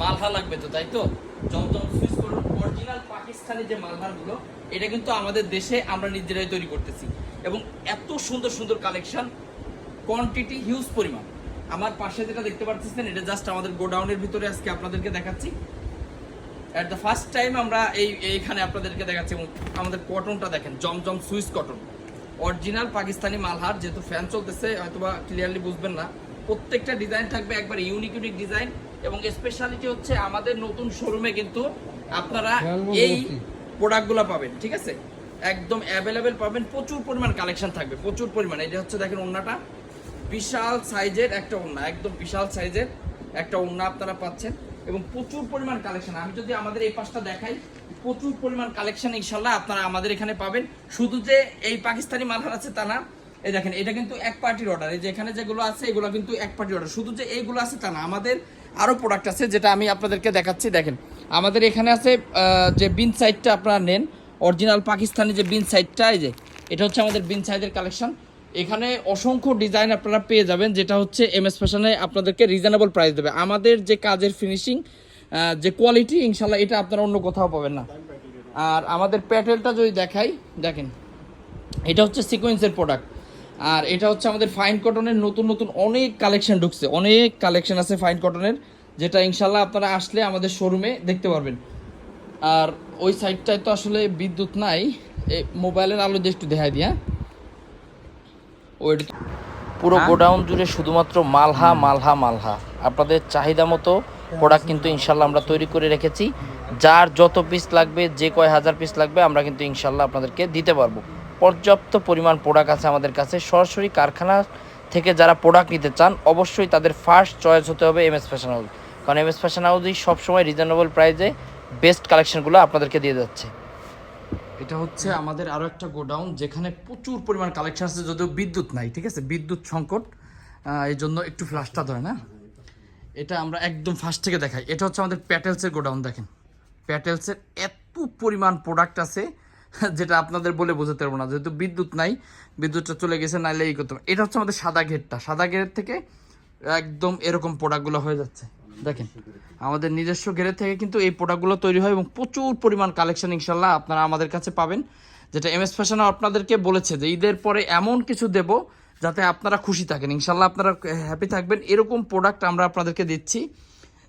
মালহা লাগবে তো, তাই তো? জমজম সুইচ করুন অরিজিনাল পাকিস্তানি যে মালহারগুলো, এটা কিন্তু আমাদের দেশে আমরা নিজেরাই তৈরি করতেছি। এবং এত সুন্দর সুন্দর কালেকশন কোয়ান্টিটি হিউজ পরিমাণ। আমার পাশে যেটা দেখতে পাচ্ছেন এটা জাস্ট আমাদের গোডাউনের ভিতরে আজকে আপনাদেরকে দেখাচ্ছি। অ্যাট দ্য ফার্স্ট টাইম আমরা এই, এইখানে আপনাদেরকে দেখাচ্ছি এবং আমাদের কটনটা দেখেন Zamzam Swiss cotton original Pakistani Malhar, যেহেতু ফ্যান চলতেছে, হয়তোবা ক্লিয়ারলি বুঝবেন না। প্রত্যেকটা ডিজাইন থাকবে একবার ইউনিক ইউনিক ডিজাইন এবং স্পেশালিটি হচ্ছে আমাদের নতুন শোরুমে কিন্তু আপনারা এই প্রোডাক্টগুলো পাবেন ঠিক আছে? একদম অ্যাভেলেবেল পাবেন প্রচুর পরিমাণ কালেকশন থাকবে প্রচুর পরিমাণ। যে হচ্ছে দেখেন ওন্নাটা বিশাল সাইজের একটা ওন্না একদম বিশাল সাইজের একটা ওন্না আপনারা পাচ্ছেন এবং প্রচুর পরিমাণ কালেকশন আমি যদি আমাদের এই পাশটা দেখাই প্রচুর পরিমাণ কালেকশন ইনশাল্লাহ আপনারা আমাদের এখানে পাবেন। শুধু যে এই পাকিস্তানি মালহার আছে তা না এই দেখেন, এটা কিন্তু এক পার্টির অর্ডার এই যে এখানে যেগুলো আছে, এগুলো কিন্তু এক পার্টির অর্ডার শুধু যে এইগুলো আছে তা না, আমাদের আরও প্রোডাক্ট আছে যেটা আমি আপনাদেরকে দেখাচ্ছি। দেখেন, আমাদের এখানে আছে যে বিন সাইডটা আপনারা নেন অরিজিনাল পাকিস্তানি যে বিন সাইডটা এই যে, এটা হচ্ছে আমাদের বিন সাইডের কালেকশন এখানে অসংখ্য ডিজাইন আপনারা পেয়ে যাবেন, যেটা হচ্ছে এম এস ফ্যাশনে আপনাদেরকে রিজনেবল প্রাইস দেবে। আমাদের যে কাজের ফিনিশিং যে কোয়ালিটি ইনশাল্লাহ এটা আপনারা অন্য কোথাও পাবেন না। আর আমাদের প্যাটেলটা যদি দেখাই, দেখেন, এটা হচ্ছে সিকোয়েন্সের প্রোডাক্ট আর এটা হচ্ছে আমাদের ফাইন কটনের নতুন নতুন অনেক কালেকশন ঢুকছে। অনেক কালেকশন আছে ফাইন কটনের যেটা ইনশাল্লাহ আপনারা আসলে আমাদের শোরুমে দেখতে পারবেন। আর ওই সাইডটায় তো আসলে বিদ্যুৎ নাই। মোবাইলের আলো দিয়ে একটু দেখাই দিয়া ওই পুরো গোডাউন জুড়ে শুধুমাত্র মালহা মালহা মালহা। আপনাদের চাহিদা মতো প্রোডাক্ট কিন্তু ইনশাল্লাহ আমরা তৈরি করে রেখেছি। যার যত পিস লাগবে যে কয় হাজার পিস লাগবে আমরা কিন্তু ইনশাল্লাহ আপনাদেরকে দিতে পারব। পর্যাপ্ত পরিমাণ প্রোডাক্ট আছে আমাদের কাছে। সরাসরি কারখানা থেকে যারা প্রোডাক্ট নিতে চান, অবশ্যই তাদের ফার্স্ট চয়েস হতে হবে এম এস ফ্যাশন হাউস কারণ এম এস ফ্যাশন হাউসই সবসময় রিজনেবল প্রাইসে বেস্ট কালেকশনগুলো আপনাদেরকে দিয়ে যাচ্ছে। এটা হচ্ছে আমাদের আরও একটা গোডাউন, যেখানে প্রচুর পরিমাণ কালেকশন আছে, যদিও বিদ্যুৎ নাই, ঠিক আছে? বিদ্যুৎ সংকট এই জন্য একটু ফ্ল্যাশটা ধরে না এটা আমরা একদম ফার্স্ট থেকে দেখাই। এটা হচ্ছে আমাদের প্যাটেলসের গোডাউন, দেখেন। প্যাটেলসের এত পরিমাণ প্রোডাক্ট আছে যেটা আপনাদের বলে বোঝাতে পারব না। যেহেতু বিদ্যুৎ নাই, বিদ্যুৎটা চলে গেছে, নাইলে এই করতে। এটা হচ্ছে আমাদের সাদা ঘেরটা। সাদা গেটের থেকে একদম এরকম প্রোডাক্টগুলো হয়ে যাচ্ছে। দেখেন, আমাদের নিজস্ব গেরের থেকে কিন্তু এই প্রোডাক্টগুলো তৈরি হয় এবং প্রচুর পরিমাণ কালেকশন ইনশাল্লাহ আপনারা আমাদের কাছে পাবেন। যেটা এম এস ফ্যাশনও আপনাদেরকে বলেছে যে ঈদের পরে এমন কিছু দেব যাতে আপনারা খুশি থাকেন। ইনশাল্লাহ আপনারা হ্যাপি থাকবেন। এরকম প্রোডাক্ট আমরা আপনাদেরকে দিচ্ছি।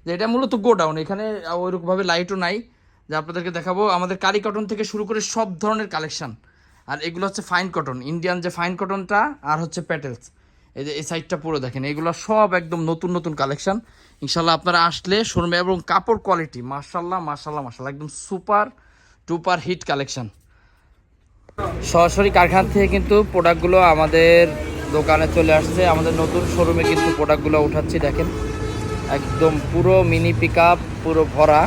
যে এটা মূলত গোডাউন। এখানে ওইরকমভাবে লাইটও নাই। যে আপনাদেরকে দেখাবো, আমাদের কারি কটন থেকে শুরু করে সব ধরনের কালেকশান আর এগুলো হচ্ছে ফাইন কটন ইন্ডিয়ান যে ফাইন কটনটা আর হচ্ছে প্যাটেলস এই যে, এই সাইডটা পুরো দেখেন, এগুলো সব একদম নতুন নতুন কালেকশান ইনশাল্লাহ আপনারা আসলে শোরুমে এবং কাপড় কোয়ালিটি মার্শাল্লাহ মার্শাল্লাহ মার্শাল্লাহ একদম সুপার টুপার হিট কালেকশান সরাসরি কারখানা থেকে কিন্তু প্রোডাক্টগুলো আমাদের দোকানে চলে আসছে। আমাদের নতুন শোরুমে কিন্তু প্রোডাক্টগুলো উঠাচ্ছি, দেখেন। একদম পুরো মিনি পিক পুরো ভরা।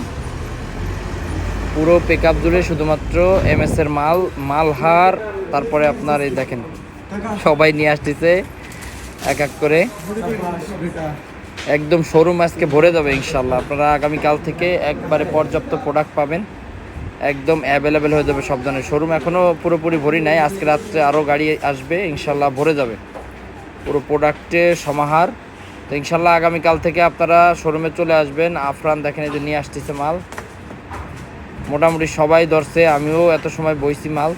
পুরো পিক আপ জুড়ে শুধুমাত্র এম এস এর মাল মালহার তারপরে আপনার এই দেখেন, সবাই নিয়ে আসতেছে, এক এক করে। একদম শোরুম আজকে ভরে যাবে ইনশাল্লাহ আপনারা আগামীকাল থেকে একবারে পর্যাপ্ত প্রোডাক্ট পাবেন। একদম অ্যাভেলেবেল হয়ে যাবে সব ধরনের শোরুম এখনও পুরোপুরি ভরি নাই, আজকে রাত্রে আরও গাড়ি আসবে ইনশাল্লাহ ভরে যাবে। পুরো প্রোডাক্টের সমাহার। তো ইনশাল্লাহ আগামীকাল থেকে আপনারা শোরুমে চলে আসবেন। আফরান দেখেন এই যে নিয়ে আসতেছে মাল। মোটামুটি সবাই ধরছে, আমিও এত সময় বইছি মাল।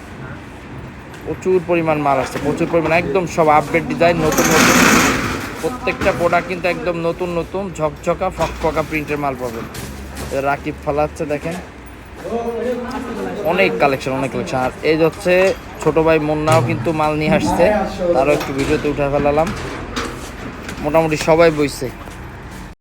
প্রচুর পরিমাণ মাল আসছে, প্রচুর পরিমাণ, একদম সব আপডেট ডিজাইন নতুন নতুন। প্রত্যেকটা প্রোডাক্ট কিন্তু একদম নতুন নতুন, ঝকঝকা, ফকফকা প্রিন্টের মাল পাবেন। রাকিব ফালাচ্ছে, দেখেন। অনেক কালেকশন অনেক কালেকশন আর এই হচ্ছে ছোট ভাই মুন্নাও কিন্তু মাল নিয়ে আসছে। তারও একটু ভিডিওতে উঠে ফেলালাম। মোটামুটি সবাই বইছে।